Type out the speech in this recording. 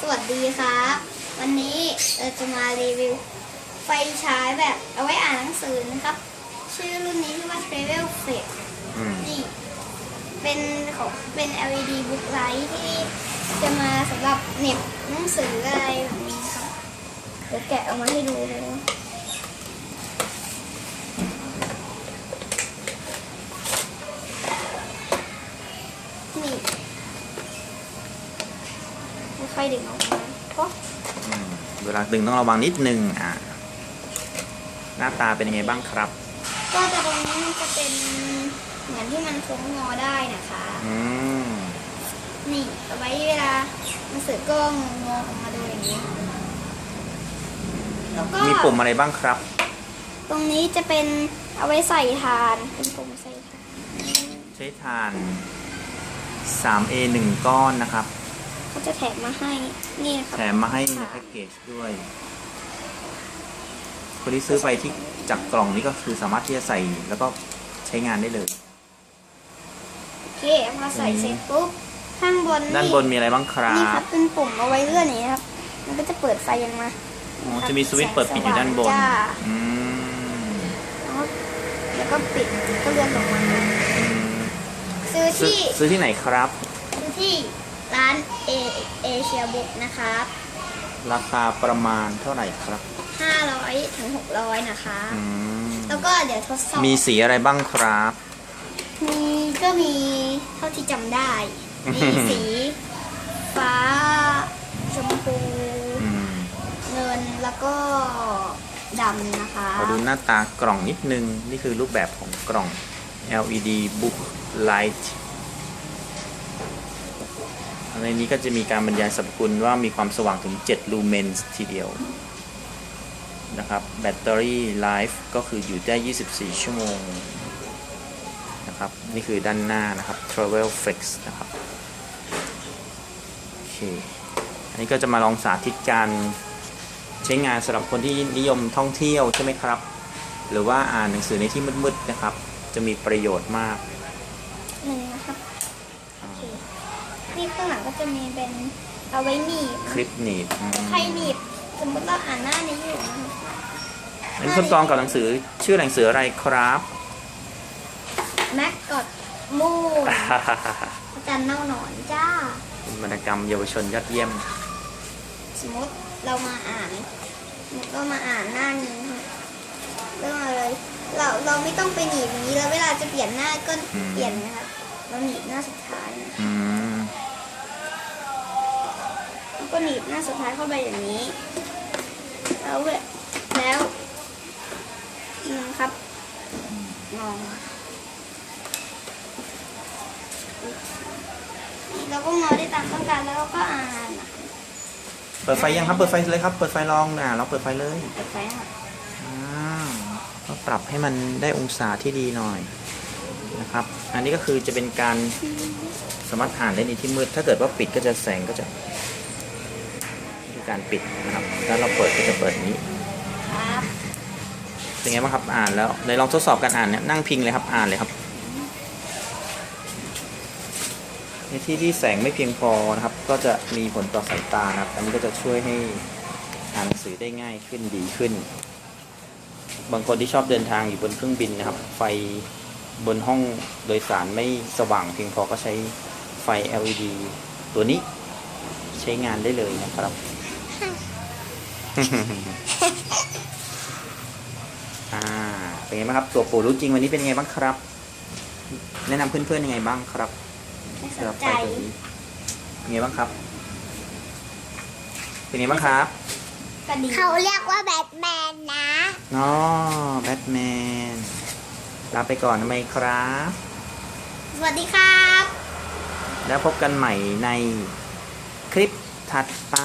สวัสดีครับ วันนี้เราจะมารีวิว ไฟฉายแบบเอาไว้อ่านหนังสือนะครับ ชื่อรุ่นนี้ชื่อว่า Travel Flex อืมนี่เป็นของเป็น LED book light ที่จะมาสำหรับเหน็บหนังสืออะไรแบบนี้ครับเดี๋ยวแกะออกมาให้ดูเลยนะนี่ ค่อยๆดึงออกมาเพราะอืมเวลาดึงต้องระวังนิดนึงอะหน้าตาเป็นยังไงบ้างครับ ก็จะตรงนี้มันจะเป็นเหมือนที่มันโค้งงอได้นะคะ อืมนี่เอาไว้เวลาหนังสือก็งงอออกมาดูอย่างนี้แล้วก็มีปุ่มอะไรบ้างครับ ตรงนี้จะเป็นเอาไว้ใส่ทานเป็นปุ่มใส่ทานใช้ทาน 3A 1 ก้อนนะครับ เขาจะแถมมาให้นี่นะครัแถมมาให้ในแพ็กเกจด้วยคนที่ซื้อไปที่จากกล่องนี้ก็คือสามารถที่จะใส่แล้วก็ใช้งานได้เลยโอเคพอใส่เสร็จปุ๊บข้างบนด้านบนมีอะไรบ้างครันี่ครับบเป็นปุ่มเอาไว้เลื่อนอย่างนี้ครับ มันก็จะเปิดไฟอยังมาอ๋อจะมีสวิตช์เปิดปิดอยู่ด้านบนจ้าอืมแล้วก็ปิดก็เลื่อนลงมาอืมซื้อซื้อที่ซื้อที่ไหนครับซื้อที่ ร้านเอเอเชียบุ๊กนะครับราคาประมาณเท่าไหร่ครับ 500ถึง600 นะคะ อืมแล้วก็เดี๋ยวทดสอบ มีสีอะไรบ้างครับ มีก็มีเท่าที่จำได้มีสี ฟ้า ชมพู อืมเงินแล้วก็ดำนะคะขอดูหน้าตากล่องนิดนึง นี่คือรูปแบบของกล่อง LED Book Light ในนี้ก็จะมีการบรรยายสรรพคุณว่ามีความสว่างถึง 7 ลูเมนส์ทีเดียวนะครับแบตเตอรี่ไลฟ์ก็คืออยู่ได้ 24 ชั่วโมงนะครับนี่คือด้านหน้านะครับ Travel Flex นะครับโอเคอันนี้ก็จะมาลองสาธิตการใช้งานสำหรับคนที่นิยมท่องเที่ยวใช่ไหมครับ หรือว่าอ่านหนังสือในที่มืดๆนะครับ จะมีประโยชน์มากหนึ่งนะครับ นี่ข้างหลังก็จะมีเป็นเอาไว้หนีบคลิปหนีบอืมใครหนีบสมมติเราอ่านหน้านี้อยู่นะคะอันนี้ทดลองกับหนังสือชื่อหนังสืออะไรครับ แม็กกอดมูนอาจารย์เน่าหนอนจ้าเป็นวรรณกรรมเยาวชนยอดเยี่ยม สมมติเรามาอ่านมันก็มาอ่านหน้านี้ค่ะเรื่องอะไรเราเราไม่ต้องไปหนีบอย่างนี้แล้วเวลาจะเปลี่ยนหน้าก็อืม เปลี่ยนนะครับเราหนีบหน้าสุดท้ายนะอืม แล้วก็หนีบหน้าสุดท้ายเข้าไปอย่างนี้ แล้วเวแล้วนะครับมองเราก็งอได้ตามต้องการแล้วเราก็อ่านอะเปิดไฟยังครับเปิดไฟเลยครับ เปิดไฟลองนะเราเปิดไฟเลยเปิดไฟค่ะอ่าก็ปรับให้มันได้องศาที่ดีหน่อยนะครับ อันนี้ก็คือจะเป็นการสามารถอ่านได้ในที่มืด ถ้าเกิดว่าปิดก็จะแสงก็จะนี่คือ การปิดนะครับถ้าเราเปิดก็จะเปิดอย่างนี้ครับเป็นไงบ้างครับอ่านแล้วในลองทดสอบการอ่านเนี่ยนั่งพิงเลยครับอ่านเลยครับในที่ที่แสงไม่เพียงพอนะครับ ก็จะมีผลต่อสายตานะครับอันนี้ก็จะช่วยให้อ่านหนังสือได้ง่ายขึ้นดีขึ้น บางคนที่ชอบเดินทางอยู่บนเครื่องบินนะครับ ไฟบนห้องโดยสารไม่สว่างเพียงพอก็ใช้ไฟ LED ตัวนี้ใช้งานได้เลยนะครับ อ่าเป็นไงบ้างครับตัวปู่รู้จริงวันนี้เป็นยังไงบ้างครับ แนะนำเพื่อนๆยังไงบ้างครับไม่สสำหนรับใจไฟตัวนี้เป็นไงบ้างครับ เป็นไงบ้างครับก็ดีเขาเรียกว่าแบทแมนนะอ๋อแบทแมนลาไปก่อนทำไมครับ สวัสดีครับ แล้วพบกันใหม่ในคลิปถัดไป